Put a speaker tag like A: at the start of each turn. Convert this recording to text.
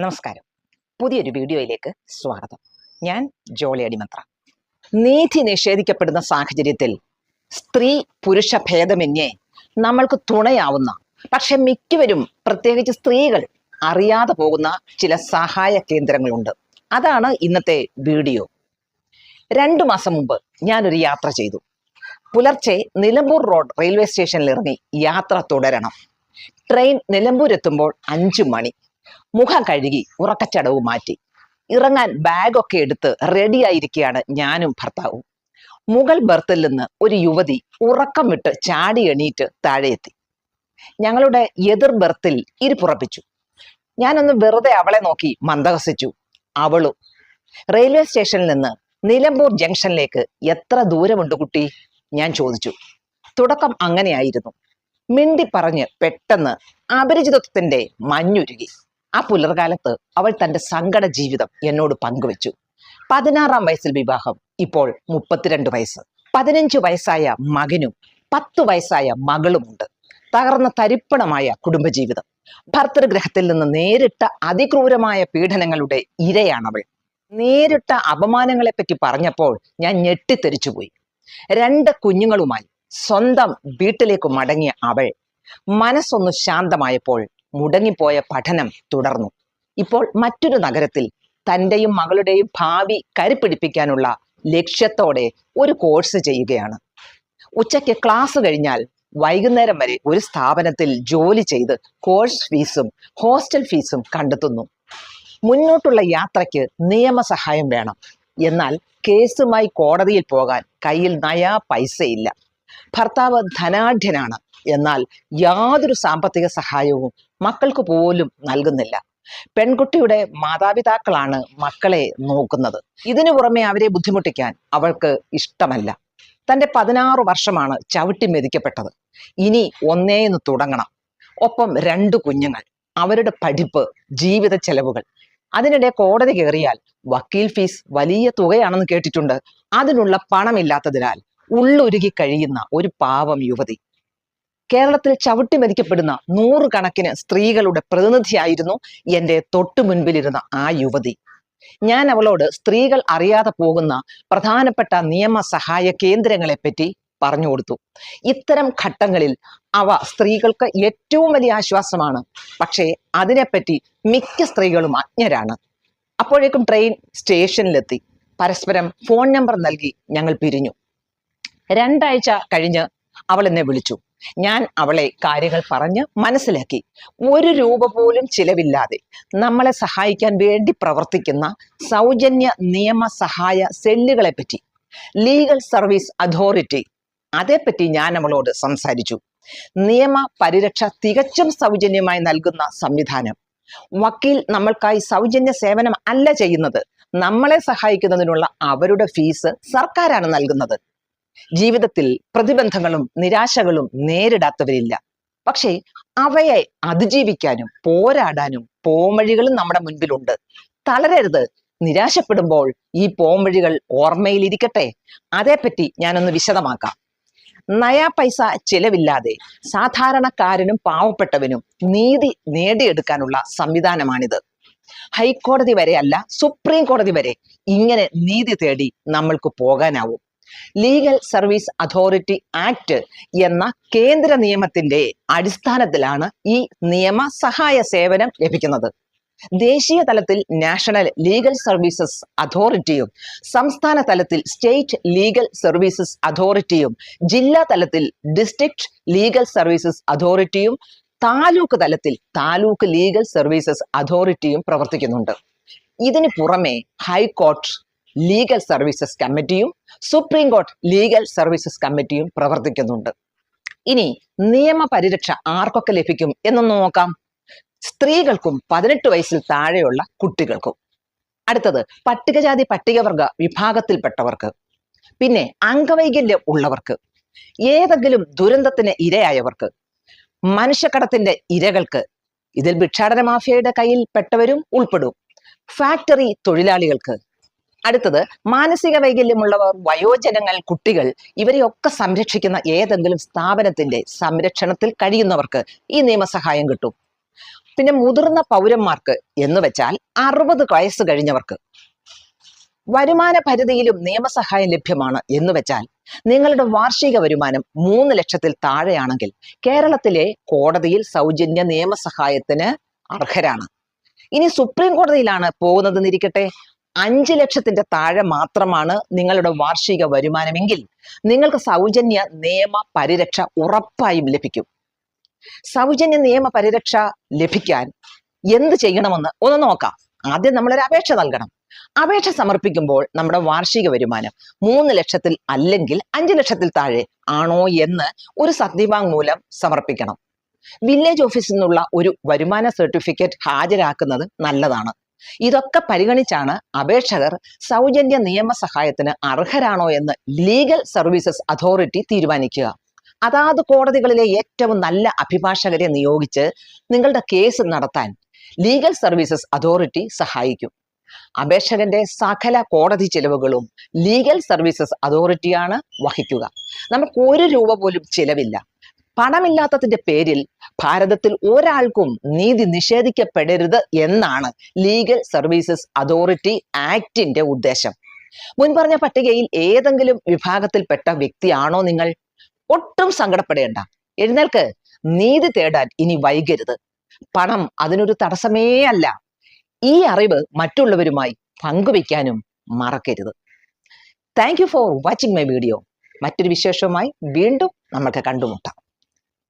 A: നമസ്കാരം. പുതിയൊരു വീഡിയോയിലേക്ക് സ്വാഗതം. ഞാൻ ജോളി അടിമത്ര. നീതി നിഷേധിക്കപ്പെടുന്ന സാഹചര്യത്തിൽ സ്ത്രീ പുരുഷ ഭേദമന്യേ നമ്മൾക്ക് തുണയാവുന്ന പക്ഷെ മിക്കവരും പ്രത്യേകിച്ച് സ്ത്രീകൾ അറിയാതെ പോകുന്ന ചില സഹായ കേന്ദ്രങ്ങളുണ്ട്. അതാണ് ഇന്നത്തെ വീഡിയോ. രണ്ടു മാസം മുമ്പ് ഞാനൊരു യാത്ര ചെയ്തു. പുലർച്ചെ നിലമ്പൂർ റോഡ് റെയിൽവേ സ്റ്റേഷനിൽ ഇറങ്ങി യാത്ര തുടരണം. ട്രെയിൻ നിലമ്പൂരെത്തുമ്പോൾ അഞ്ചു മണി. മുഖം കഴുകി ഉറക്കച്ചടവ് മാറ്റി. ഇറങ്ങാൻ ബാഗൊക്കെ എടുത്ത് റെഡിയായിരിക്കുകയാണ് ഞാനും ഭർത്താവും. മുഗൾ ബർത്തിൽ നിന്ന് ഒരു യുവതി ഉറക്കം വിട്ട് ചാടി എണീറ്റ് താഴെ എത്തി ഞങ്ങളുടെ എതിർ ബർത്തിൽ ഇരിപ്പുറപ്പിച്ചു ഞാനൊന്ന് വെറുതെ അവളെ നോക്കി മന്ദഹസിച്ചു. അവളും റെയിൽവേ സ്റ്റേഷനിൽ നിന്ന് നിലമ്പൂർ ജംഗ്ഷനിലേക്ക് എത്ര ദൂരമുണ്ട് കുട്ടി? ഞാൻ ചോദിച്ചു. തുടക്കം അങ്ങനെയായിരുന്നു. മിണ്ടി പറഞ്ഞ് പെട്ടെന്ന് അപരിചിതത്വത്തിന്റെ മഞ്ഞുരുകി. ആ പുലർകാലത്ത് അവൾ തന്റെ സങ്കട ജീവിതം എന്നോട് പങ്കുവച്ചു. പതിനാറാം വയസ്സിൽ വിവാഹം ഇപ്പോൾ മുപ്പത്തിരണ്ട് വയസ്സ്. പതിനഞ്ച് വയസ്സായ മകനും പത്ത് വയസ്സായ മകളുമുണ്ട്. തകർന്ന തരിപ്പണമായ കുടുംബജീവിതം. ഭർത്തൃഗ്രഹത്തിൽ നിന്ന് നേരിട്ട അതിക്രൂരമായ പീഡനങ്ങളുടെ ഇരയാണവൾ. നേരിട്ട അപമാനങ്ങളെപ്പറ്റി പറഞ്ഞപ്പോൾ ഞാൻ ഞെട്ടിത്തെറിച്ചുപോയി രണ്ട് കുഞ്ഞുങ്ങളുമായി സ്വന്തം വീട്ടിലേക്ക് മടങ്ങിയ അവൾ മനസ്സൊന്ന് ശാന്തമായപ്പോൾ മുടങ്ങിപ്പോയ പഠനം തുടർന്നു. ഇപ്പോൾ മറ്റൊരു നഗരത്തിൽ തന്റെയും മകളുടെയും ഭാവി കരുപിടിപ്പിക്കാനുള്ള ലക്ഷ്യത്തോടെ ഒരു കോഴ്സ് ചെയ്യുകയാണ്. ഉച്ചയ്ക്ക് ക്ലാസ് കഴിഞ്ഞാൽ വൈകുന്നേരം വരെ ഒരു സ്ഥാപനത്തിൽ ജോലി ചെയ്ത് കോഴ്സ് ഫീസും ഹോസ്റ്റൽ ഫീസും കണ്ടെത്തുന്നു. മുന്നോട്ടുള്ള യാത്രയ്ക്ക് നിയമസഹായം വേണം. എന്നാൽ കേസുമായി കോടതിയിൽ പോകാൻ കയ്യിൽ നയാ പൈസയില്ല. ഭർത്താവ് ധനാഢ്യനാണ്. എന്നാൽ യാതൊരു സാമ്പത്തിക സഹായവും മക്കൾക്ക് പോലും നൽകുന്നില്ല. പെൺകുട്ടിയുടെ മാതാപിതാക്കളാണ് മക്കളെ നോക്കുന്നത്. ഇതിനു പുറമെ അവരെ ബുദ്ധിമുട്ടിക്കാൻ അവൾക്ക് ഇഷ്ടമല്ല. തന്റെ പതിനാറ് വർഷമാണ് ചവിട്ടി മെതിക്കപ്പെട്ടത്. ഇനി ഒന്നേന്ന് തുടങ്ങണം. ഒപ്പം രണ്ട് കുഞ്ഞുങ്ങൾ അവരുടെ പഠിപ്പ് ജീവിത ചെലവുകൾ. അതിനിടെ കോടതി കയറിയാൽ വക്കീൽ ഫീസ് വലിയ തുകയാണെന്ന് കേട്ടിട്ടുണ്ട്. അതിനുള്ള പണമില്ലാത്തതിനാൽ ഉള്ളുരുകി കഴിയുന്ന ഒരു പാവം യുവതി. കേരളത്തിൽ ചവിട്ടി മരിക്കപ്പെടുന്ന നൂറുകണക്കിന് സ്ത്രീകളുടെ പ്രതിനിധിയായിരുന്നു എന്റെ തൊട്ടു മുൻപിലിരുന്ന ആ യുവതി. ഞാൻ അവളോട് സ്ത്രീകൾ അറിയാതെ പോകുന്ന പ്രധാനപ്പെട്ട നിയമ നിയമസഹായ കേന്ദ്രങ്ങളെപ്പറ്റി പറഞ്ഞു കൊടുത്തു. ഇത്തരം ഘട്ടങ്ങളിൽ അവ സ്ത്രീകൾക്ക് ഏറ്റവും വലിയ ആശ്വാസമാണ്. പക്ഷേ അതിനെപ്പറ്റി മിക്ക സ്ത്രീകളും അജ്ഞരാണ്. അപ്പോഴേക്കും ട്രെയിൻ സ്റ്റേഷനിലെത്തി. പരസ്പരം ഫോൺ നമ്പർ നൽകി ഞങ്ങൾ പിരിഞ്ഞു. രണ്ടാഴ്ച കഴിഞ്ഞ് അവൾ എന്നെ വിളിച്ചു. ഞാൻ അവളെ കാര്യങ്ങൾ പറഞ്ഞ് മനസ്സിലാക്കി. ഒരു രൂപ പോലും ചിലവില്ലാതെ നമ്മളെ സഹായിക്കാൻ വേണ്ടി പ്രവർത്തിക്കുന്ന സൗജന്യ നിയമ സഹായ സെല്ലുകളെ പറ്റി ലീഗൽ സർവീസ് അതോറിറ്റി അതേപ്പറ്റി ഞാൻ അവളോട് സംസാരിച്ചു. നിയമ പരിരക്ഷ തികച്ചും സൗജന്യമായി നൽകുന്ന സംവിധാനം. വക്കീൽ നമ്മൾക്കായി സൗജന്യ സേവനം അല്ല ചെയ്യുന്നത്. നമ്മളെ സഹായിക്കുന്നതിനുള്ള അവരുടെ ഫീസ് സർക്കാരാണ് നൽകുന്നത്. ജീവിതത്തിൽ പ്രതിബന്ധങ്ങളും നിരാശകളും നേരിടാത്തവരില്ല. പക്ഷേ അവയെ അതിജീവിക്കാനും പോരാടാനും പോംവഴികളും നമ്മുടെ മുൻപിലുണ്ട്. തളരരുത്. നിരാശപ്പെടുമ്പോൾ ഈ പോംവഴികൾ ഓർമ്മയിലിരിക്കട്ടെ. അതേപ്പറ്റി ഞാനൊന്ന് വിശദമാക്കാം. നയാ പൈസ ചിലവില്ലാതെ സാധാരണക്കാരനും പാവപ്പെട്ടവനും നീതി നേടിയെടുക്കാനുള്ള സംവിധാനമാണിത്. ഹൈക്കോടതി വരെ അല്ല സുപ്രീം കോടതി വരെ ഇങ്ങനെ നീതി തേടി നമ്മൾക്ക് പോകാനാവും. ലീഗൽ സർവീസ് അതോറിറ്റി ആക്ട് എന്ന കേന്ദ്ര നിയമത്തിന്റെ അടിസ്ഥാനത്തിലാണ് ഈ നിയമ സഹായ സേവനം ലഭിക്കുന്നത്. ദേശീയ തലത്തിൽ നാഷണൽ ലീഗൽ സർവീസസ് അതോറിറ്റിയും സംസ്ഥാന തലത്തിൽ സ്റ്റേറ്റ് ലീഗൽ സർവീസസ് അതോറിറ്റിയും ജില്ലാ തലത്തിൽ ഡിസ്ട്രിക്ട് ലീഗൽ സർവീസസ് അതോറിറ്റിയും താലൂക്ക് തലത്തിൽ താലൂക്ക് ലീഗൽ സർവീസസ് അതോറിറ്റിയും പ്രവർത്തിക്കുന്നുണ്ട്. ഇതിന് പുറമെ ഹൈക്കോർട്ട് ലീഗൽ സർവീസസ് കമ്മിറ്റിയും സുപ്രീം കോർട്ട് ലീഗൽ സർവീസസ് കമ്മിറ്റിയും പ്രവർത്തിക്കുന്നുണ്ട്. ഇനി നിയമപരിരക്ഷ ആർക്കൊക്കെ ലഭിക്കും എന്നൊന്ന് നോക്കാം. സ്ത്രീകൾക്കും പതിനെട്ട് വയസ്സിൽ താഴെയുള്ള കുട്ടികൾക്കും. അടുത്തത് പട്ടികജാതി പട്ടികവർഗ വിഭാഗത്തിൽപ്പെട്ടവർക്ക്. പിന്നെ അംഗവൈകല്യം ഉള്ളവർക്ക്. ഏതെങ്കിലും ദുരന്തത്തിന് ഇരയായവർക്ക്. മനുഷ്യക്കടത്തിന്റെ ഇരകൾക്ക് ഇതിൽ ഭിക്ഷാടന മാഫിയയുടെ കയ്യിൽ പെട്ടവരും ഉൾപ്പെടും. ഫാക്ടറി തൊഴിലാളികൾക്ക് അടുത്തത് മാനസിക വൈകല്യമുള്ളവർ വയോജനങ്ങൾ കുട്ടികൾ ഇവരെയൊക്കെ സംരക്ഷിക്കുന്ന ഏതെങ്കിലും സ്ഥാപനത്തിന്റെ സംരക്ഷണത്തിൽ കഴിയുന്നവർക്ക് ഈ നിയമസഹായം കിട്ടും. പിന്നെ മുതിർന്ന പൗരന്മാർക്ക് എന്ന് വെച്ചാൽ അറുപത് വയസ്സ് കഴിഞ്ഞവർക്ക് വരുമാന പരിധിയിലും നിയമസഹായം ലഭ്യമാണ് എന്ന് വെച്ചാൽ നിങ്ങളുടെ വാർഷിക വരുമാനം മൂന്ന് ലക്ഷത്തിൽ താഴെയാണെങ്കിൽ കേരളത്തിലെ കോടതിയിൽ സൗജന്യ നിയമസഹായത്തിന് അർഹരാണ്. ഇനി സുപ്രീം കോടതിയിലാണ് പോകുന്നതെന്നിരിക്കട്ടെ? അഞ്ച് ലക്ഷത്തിന്റെ താഴെ മാത്രമാണ് നിങ്ങളുടെ വാർഷിക വരുമാനമെങ്കിൽ നിങ്ങൾക്ക് സൗജന്യ നിയമ പരിരക്ഷ ഉറപ്പായും ലഭിക്കും. സൗജന്യ നിയമ പരിരക്ഷ ലഭിക്കാൻ എന്ത് ചെയ്യണമെന്ന് ഒന്ന് നോക്കാം. ആദ്യം നമ്മളൊരു അപേക്ഷ നൽകണം. അപേക്ഷ സമർപ്പിക്കുമ്പോൾ നമ്മുടെ വാർഷിക വരുമാനം മൂന്ന് ലക്ഷത്തിൽ അല്ലെങ്കിൽ അഞ്ച് ലക്ഷത്തിൽ താഴെ ആണോ എന്ന് ഒരു സത്യവാങ്മൂലം സമർപ്പിക്കണം. വില്ലേജ് ഓഫീസിൽ നിന്നുള്ള ഒരു വരുമാന സർട്ടിഫിക്കറ്റ് ഹാജരാക്കുന്നത് നല്ലതാണ്. ഇതൊക്കെ പരിഗണിച്ചാണ് അപേക്ഷകർ സൗജന്യ നിയമ സഹായത്തിന് അർഹരാണോ എന്ന് ലീഗൽ സർവീസസ് അതോറിറ്റി തീരുമാനിക്കുക. അതാത് കോടതികളിലെ ഏറ്റവും നല്ല അഭിഭാഷകരെ നിയോഗിച്ച് നിങ്ങളുടെ കേസ് നടത്താൻ ലീഗൽ സർവീസസ് അതോറിറ്റി സഹായിക്കും. അപേക്ഷകന്റെ സകല കോടതി ചെലവുകളും ലീഗൽ സർവീസസ് അതോറിറ്റിയാണ് വഹിക്കുക. നമുക്ക് ഒരു രൂപ പോലും ചിലവില്ല. പണമില്ലാത്തതിന്റെ പേരിൽ ഭാരതത്തിൽ ഒരാൾക്കും നീതി നിഷേധിക്കപ്പെടരുത് എന്നാണ് ലീഗൽ സർവീസസ് അതോറിറ്റി ആക്ടിന്റെ ഉദ്ദേശം. മുൻപറഞ്ഞ പട്ടികയിൽ ഏതെങ്കിലും വിഭാഗത്തിൽപ്പെട്ട വ്യക്തിയാണോ നിങ്ങൾ? ഒട്ടും സങ്കടപ്പെടേണ്ട. എഴുന്നേൽക്ക്. നീതി തേടാൻ ഇനി വൈകരുത്. പണം അതിനൊരു തടസ്സമേ അല്ല. ഈ അറിവ് മറ്റുള്ളവരുമായി പങ്കുവെക്കാനും മറക്കരുത്. Thank you for watching my video മറ്റൊരു വിശേഷവുമായി വീണ്ടും നമ്മൾക്ക് കണ്ടുമുട്ടാം.